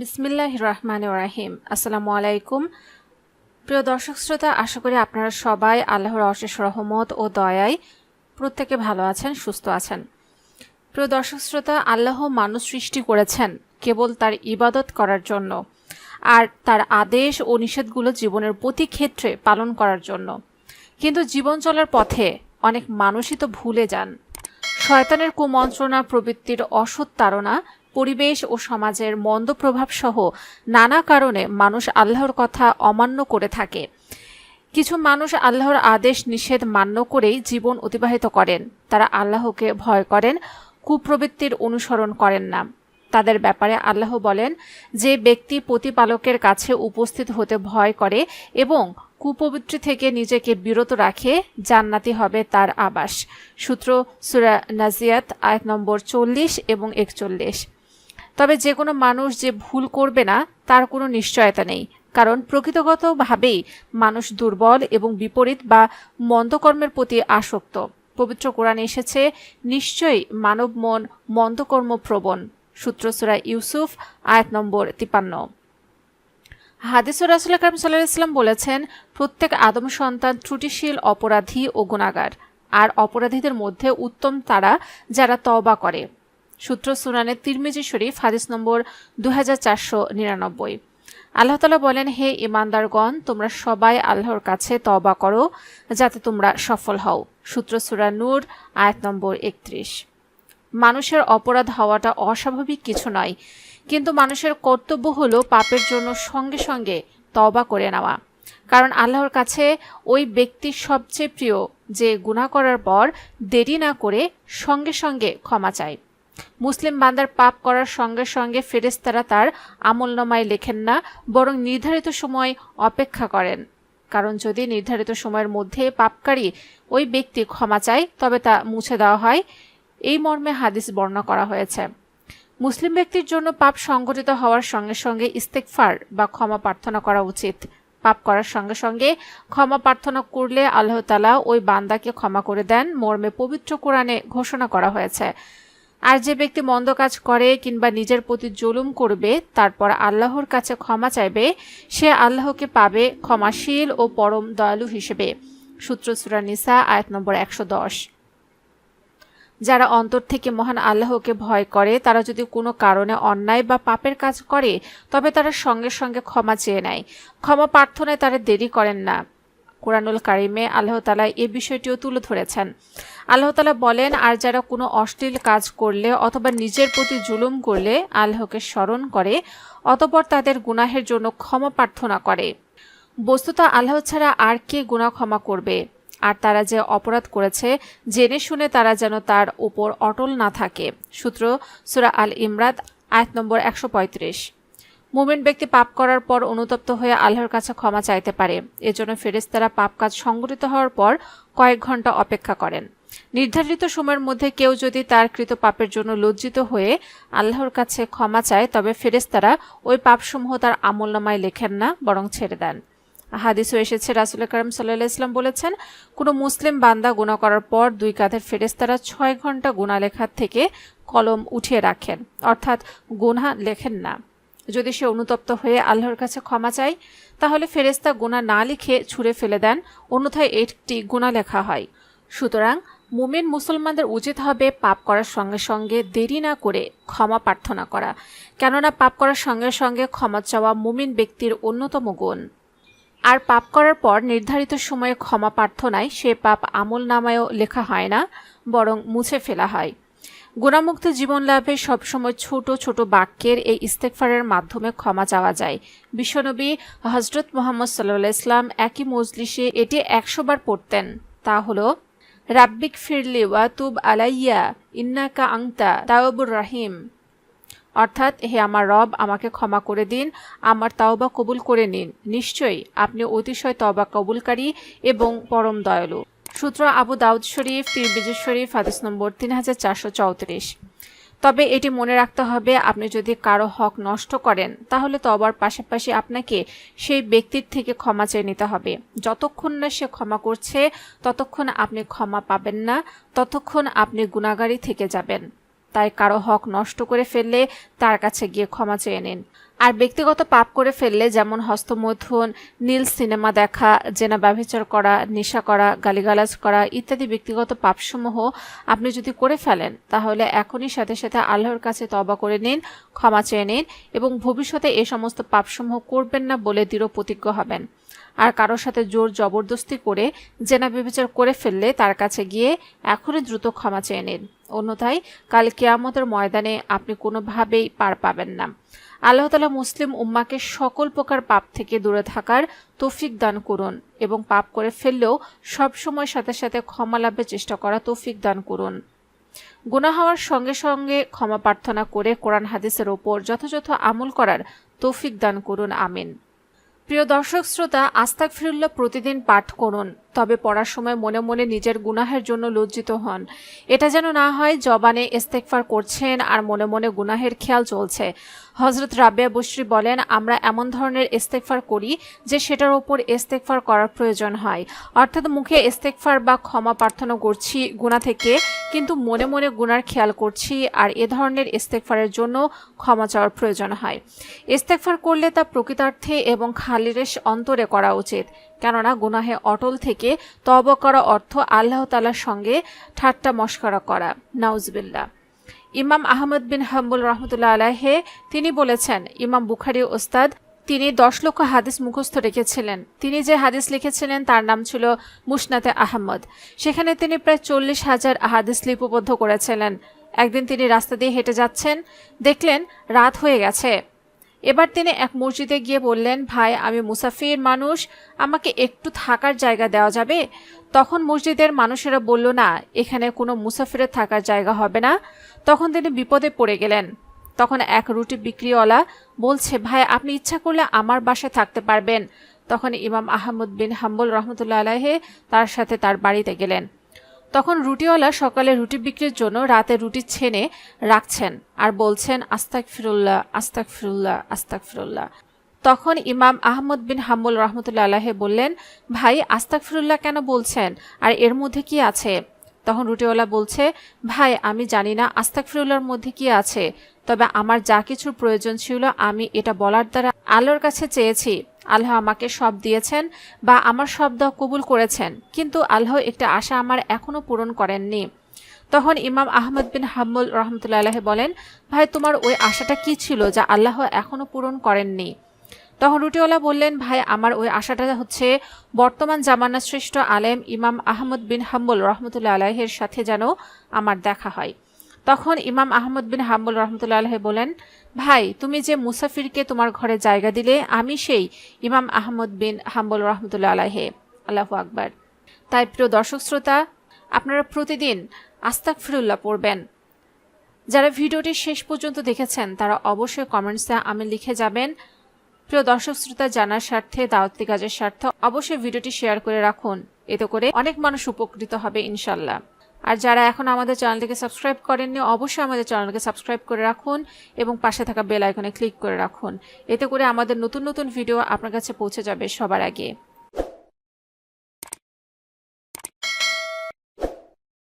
বিসমিল্লাহ রহমান রাহিম। আসসালামু আলাইকুম। প্রিয় দর্শক শ্রোতা, আশা করি আপনারা সবাই আল্লাহর অশেষ রহমত ও দয়ায় প্রত্যেকে ভালো আছেন, সুস্থ আছেন। প্রিয় দর্শক শ্রোতা, আল্লাহ মানুষ সৃষ্টি করেছেন কেবল তার ইবাদত করার জন্য আর তার আদেশ ও নিষেধগুলো জীবনের প্রতি ক্ষেত্রে পালন করার জন্য। কিন্তু জীবন চলার পথে অনেক মানুষই তো ভুলে যান। শয়তানের কুমন্ত্রণা, প্রবৃত্তির অসৎ তাড়না পরিবেশ ও সমাজের মন্দ প্রভাব সহ নানা কারণে মানুষ আল্লাহর কথা অমান্য করে থাকে। কিছু মানুষ আল্লাহর আদেশ নিষেধ মান্য করেই জীবন অতিবাহিত করেন। তারা আল্লাহকে ভয় করেন, কুপ্রবৃত্তির অনুসরণ করেন না। তাদের ব্যাপারে আল্লাহ বলেন, যে ব্যক্তি প্রতিপালকের কাছে উপস্থিত হতে ভয় করে এবং কুপবিত্র থেকে নিজেকে বিরত রাখে, জান্নাতি হবে তার আবাস। সূত্র সুরা নাজিয়াত, আয়াত নম্বর চল্লিশ এবং একচল্লিশ। তবে যে কোনো মানুষ যে ভুল করবে না, তার কোনো নিশ্চয়তা নেই। কারণ প্রকৃতগতভাবেই মানুষ দুর্বল এবং বিপরীত বা মন্দকর্মের প্রতি আসক্ত। পবিত্র কোরআনে এসেছে, নিশ্চয়ই মানব মন মন্দকর্ম প্রবণ সূত্রসুরা ইউসুফ, আয়াত নম্বর তিপান্ন হাদিসুর রাসুল কারিম সাল্লাহ ইসলাম বলেছেন, প্রত্যেক আদম সন্তান ত্রুটিশীল, অপরাধী ও গুণাগার আর অপরাধীদের মধ্যে উত্তম তারা যারা তওবা করে। সূত্র সুনানে তিরমিজি শরীফ, হাদিস নম্বর দু নিরানব্বই। আল্লাহ তালা বলেন, হে ইমানদারগণ তোমরা সবাই আল্লাহর কাছে তবা করো, যাতে তোমরা সফল হও। সূত্র সুরা নূর, আয়াত নম্বর একত্রিশ। মানুষের অপরাধ হওয়াটা অস্বাভাবিক কিছু নয়, কিন্তু মানুষের কর্তব্য হলো পাপের জন্য সঙ্গে সঙ্গে তবা করে নেওয়া। কারণ আল্লাহর কাছে ওই ব্যক্তির সবচেয়ে প্রিয় যে গুণা করার পর দেরি না করে সঙ্গে সঙ্গে ক্ষমা চায়। মুসলিম বান্দার পাপ করার সঙ্গে সঙ্গে ফেরেস্তারা তার আমলনামায় লেখেন না, বরং নির্ধারিত সময় অপেক্ষা করেন। কারণ যদি নির্ধারিত সময়ের মধ্যে পাপকারী ওই ব্যক্তি ক্ষমা চায়, তবে তা মুছে দেওয়া হয়। এই মর্মে হাদিস বর্ণনা করা হয়েছে। মুসলিম ব্যক্তির জন্য পাপ সংঘটিত হওয়ার সঙ্গে সঙ্গে ইস্তেকফার বা ক্ষমা প্রার্থনা করা উচিত। পাপ করার সঙ্গে সঙ্গে ক্ষমা প্রার্থনা করলে আল্লাহতালা ওই বান্দাকে ক্ষমা করে দেন, মর্মে পবিত্র কোরআনে ঘোষণা করা হয়েছে। আর যে ব্যক্তি মন্দ কাজ করে কিংবা নিজের প্রতি জুলুম করবে, তারপর আল্লাহর কাছে ক্ষমা চাইবে, সে আল্লাহকে পাবে ক্ষমাশীল ও পরম দয়ালু হিসেবে। সূত্র সুরা নিসা, আয়াত নম্বর একশো দশ। যারা অন্তর থেকে মহান আল্লাহকে ভয় করে, তারা যদি কোনো কারণে অন্যায় বা পাপের কাজ করে, তবে তারা সঙ্গে সঙ্গে ক্ষমা চেয়ে নেয়। ক্ষমা প্রার্থনায় তারা দেরি করেন না। কোরআনুল কারিমে আল্লাহ তালা এ বিষয়টিও তুলে ধরেছেন। আল্লাহ তালা বলেন, আর যারা কোনো অশ্লীল কাজ করলে অথবা নিজের প্রতি জুলুম করলে আল্লাহকে স্মরণ করে, অতপর তাদের গুনাহের জন্য ক্ষমা প্রার্থনা করে। বস্তুত আল্লাহ ছাড়া আর কে গুণা ক্ষমা করবে? আর তারা যে অপরাধ করেছে, জেনে শুনে তারা যেন তার উপর অটল না থাকে। সূত্র সুরা আল ইমরাদ আয়াত নম্বর একশো পঁয়ত্রিশ। মুমিন ব্যক্তি পাপ করার পর অনুতপ্ত হয়ে আল্লাহর কাছে ক্ষমা চাইতে পারে। এজন্য ফেরেস্তারা পাপ কাজ সংগঠিত হওয়ার পর কয়েক ঘণ্টা অপেক্ষা করেন। নির্ধারিত সময়ের মধ্যে কেউ যদি তার কৃত পাপের জন্য লজ্জিত হয়ে আল্লাহর কাছে ক্ষমা চায়, তবে ফেরেস্তারা ওই পাপসমূহ তার আমলনামায় লেখেন না, বরং ছেড়ে দেন। হাদিসও এসেছে, রাসুল করিম সাল্লাহ ইসলাম বলেছেন, কোনো মুসলিম বান্দা গুণা করার পর দুই কাঁধের ফেরেস্তারা ছয় ঘণ্টা গুণা লেখার থেকে কলম উঠিয়ে রাখেন। অর্থাৎ গুণা লেখেন না। যদি সে অনুতপ্ত হয়ে আল্লাহর কাছে ক্ষমা চায়, তাহলে ফেরেস্তা গুণা না লিখে ছুঁড়ে ফেলে দেন, অন্যথায় একটি গুণা লেখা হয়। সুতরাং মুমিন মুসলমানদের উচিত হবে পাপ করার সঙ্গে সঙ্গে দেরি না করে ক্ষমা প্রার্থনা করা, কেননা পাপ করার সঙ্গে সঙ্গে ক্ষমা চাওয়া মুমিন ব্যক্তির অন্যতম গুণ। আর পাপ করার পর নির্ধারিত সময়ে ক্ষমা প্রার্থনায় সে পাপ আমল নামায়ও লেখা হয় না, বরং মুছে ফেলা হয়। গুণামুক্ত জীবন লাভে সবসময় ছোট ছোট বাক্যের এই ইস্তেকফারের মাধ্যমে ক্ষমা চাওয়া যায়। বিশ্বনবী হজরত মোহাম্মদ সাল্লাহ ইসলাম একই মজলিসে এটি একশো বার পড়তেন। তা হল, রাব্বিক ফিরলি ওয়াতুব আলাইয়া, ইন্নাকা আংতা তাওবুর রাহিম। অর্থাৎ, হে আমার রব, আমাকে ক্ষমা করে দিন, আমার তাওবা কবুল করে নিন। নিশ্চয়ই আপনি অতিশয় তবা কবুলকারী এবং পরম দয়ালু। সূত্র আবু দাউদ শরীফ তিরবিজি শরীফ, হাদিস নম্বর তিন হাজার চারশো চৌত্রিশ। তবে এটি মনে রাখতে হবে, আপনি যদি কারও হক নষ্ট করেন, তাহলে তবার পাশাপাশি আপনাকে সেই ব্যক্তির থেকে ক্ষমা চেয়ে নিতে হবে। যতক্ষণ না সে ক্ষমা করছে, ততক্ষণ আপনি ক্ষমা পাবেন না, ততক্ষণ আপনি গুণাগারী থেকে যাবেন। তাই কারও হক নষ্ট করে ফেললে তার কাছে গিয়ে ক্ষমা চেয়ে নিন। আর ব্যক্তিগত পাপ করে ফেললে যেমন হস্তমৈথুন, নীল সিনেমা দেখা, জেনা ব্যবচার করা, নেশা করা, গালিগালাজ করা ইত্যাদি ব্যক্তিগত পাপসমূহ আপনি যদি করে ফেলেন, তাহলে এখনই সাথে সাথে আল্লাহর কাছে তবা করে নিন, ক্ষমা চেয়ে নিন এবং ভবিষ্যতে এ সমস্ত পাপসমূহ করবেন না বলে দৃঢ় প্রতিজ্ঞ হবেন। আর কারোর সাথে জোর জবরদস্তি করে জেনা ব্যবচার করে ফেললে তার কাছে গিয়ে এখনই দ্রুত ক্ষমা চেয়ে নিন। অন্যথায় কাল কেয়ামতের ময়দানে আপনি কোনোভাবেই পার পাবেন না। আল্লাহ তালা মুসলিম উম্মাকে সকল প্রকার পাপ থেকে দূরে থাকার তৌফিক দান করুন এবং পাপ করে ফেললেও সবসময় সাথে সাথে ক্ষমা লাভের চেষ্টা করা তৌফিক দান করুন। গুণা হওয়ার সঙ্গে সঙ্গে ক্ষমা প্রার্থনা করে কোরআন হাদিসের ওপর যথাযথ আমল করার তৌফিক দান করুন, আমিন। প্রিয় দর্শক শ্রোতা আস্তাক ফিরুল্লাহ প্রতিদিন পাঠ করুন। তবে পড়ার সময় মনে মনে নিজের গুনাহের জন্য লজ্জিত হন। এটা যেন না হয় জবানে ইস্তেকফার করছেন আর মনে মনে গুনাহের খেয়াল চলছে। হজরত রাবিয়া বসরি বলেন, আমরা এমন ধরনের ইস্তেকফার করি যে সেটার ওপর ইস্তেকফার করার প্রয়োজন হয়। অর্থাৎ মুখে ইস্তেকফার বা ক্ষমা প্রার্থনা করছি গুণা থেকে, কিন্তু মনে মনে গুনার খেয়াল করছি আর এ ধরনের ইস্তেকফারের জন্য ক্ষমা চাওয়ার প্রয়োজন হয়। ইস্তেকফার করলে তা প্রকৃতার্থে এবং খালিরেশ অন্তরে করা উচিত। কেননা গুনাহে অটল থেকে তব করা অর্থ আল্লাহ তালার সঙ্গে ঠাট্টা মস্করা করা। নাউজবিল্লা ইমাম আহমদ বিন হাম্বুল রহমতুল্লাহ আলাহে তিনি বলেছেন, ইমাম বুখারি ওস্তাদ তিনি দশ লক্ষ হাদিস মুখস্থ রেখেছিলেন। তিনি যে হাদিস লিখেছিলেন, তার নাম ছিল মুসনাতে আহমদ। সেখানে তিনি প্রায় চল্লিশ হাজার হাদিস লিপিবদ্ধ করেছিলেন। একদিন তিনি রাস্তা দিয়ে হেঁটে যাচ্ছেন, দেখলেন রাত হয়ে গেছে। এবার তিনি এক মসজিদে গিয়ে বললেন, ভাই, আমি মুসাফির মানুষ, আমাকে একটু থাকার জায়গা দেওয়া যাবে? তখন মসজিদের মানুষেরা বলল, না, এখানে কোনো মুসাফিরের থাকার জায়গা হবে না। তখন তিনি বিপদে পড়ে গেলেন। তখন এক রুটি বিক্রিওয়ালা বলছে, ভাই, আপনি ইচ্ছা করলে আমার বাসায় থাকতে পারবেন। তখন ইমাম আহমদ বিন হাম্বুল রহমতুল্লাহ আলাহে তার সাথে তার বাড়িতে গেলেন। তখন রুটিওয়ালা সকালে রুটি বিক্রির জন্য রাতে রুটি ছেনে রাখছেন আর বলছেন আস্তাক ফিরুল্লাহ আস্তাক ফিরুল্লাহ আস্তাক ফিরুল্লাহ তখন ইমাম আহমদ বিন হাম্বুল রহমতুল্লা আলাহে বললেন, ভাই আস্তাক ফিরুল্লাহ কেন বলছেন? আর এর মধ্যে কি আছে? তখন রুটিওয়ালা বলছে, ভাই, আমি জানি না আস্তাক ফিরুল্লার মধ্যে কি আছে, তবে আমার যা কিছুর প্রয়োজন ছিল আমি এটা বলার দ্বারা আলোর কাছে চেয়েছি। আল্লাহ আমাকে সব দিয়েছেন বা আমার শব্দ কবুল করেছেন, কিন্তু আল্লাহ একটা আশা আমার এখনও পূরণ করেননি। তখন ইমাম আহমদ বিন হাম্মুল রহমতুল্লাহ বলেন, ভাই, তোমার ওই আশাটা কি ছিল যা আল্লাহ এখনও পূরণ করেননি? তখন রুটিওয়ালা বললেন, ভাই, আমার ওই আশাটা হচ্ছে বর্তমান জামানার শ্রেষ্ঠ আলেম ইমাম আহমদ বিন হাম্বুল রহমতুল্লা আলাহের সাথে যেন আমার দেখা হয়। তখন ইমাম আহমদ বিন হাম্বুল রহমতুল্লা আলহে বলেন, ভাই, তুমি যে মুসাফিরকে তোমার ঘরে জায়গা দিলে, আমি সেই ইমাম আহমদ বিন হাম্বুল রহমতুল্লা আলাহে আল্লাহ আকবার। তাই প্রিয় দর্শক শ্রোতা, আপনারা প্রতিদিন আস্তাক ফিরুল্লাহ পড়বেন। যারা ভিডিওটি শেষ পর্যন্ত দেখেছেন, তারা অবশ্যই কমেন্টসে আমি লিখে যাবেন। প্রিয় দর্শক শ্রোতা, জানার স্বার্থে, দাওয়াতি কাজের স্বার্থে অবশ্যই ভিডিওটি শেয়ার করে রাখুন। এতে করে অনেক মানুষ উপকৃত হবে ইনশাল্লাহ আর যারা এখন আমাদের চ্যানেলটিকে সাবস্ক্রাইব করেননি, অবশ্যই আমাদের চ্যানেলকে সাবস্ক্রাইব করে রাখুন এবং পাশে থাকা বেল আইকনে ক্লিক করে রাখুন। এতে করে আমাদের নতুন নতুন ভিডিও আপনার কাছে পৌঁছে যাবে সবার আগে।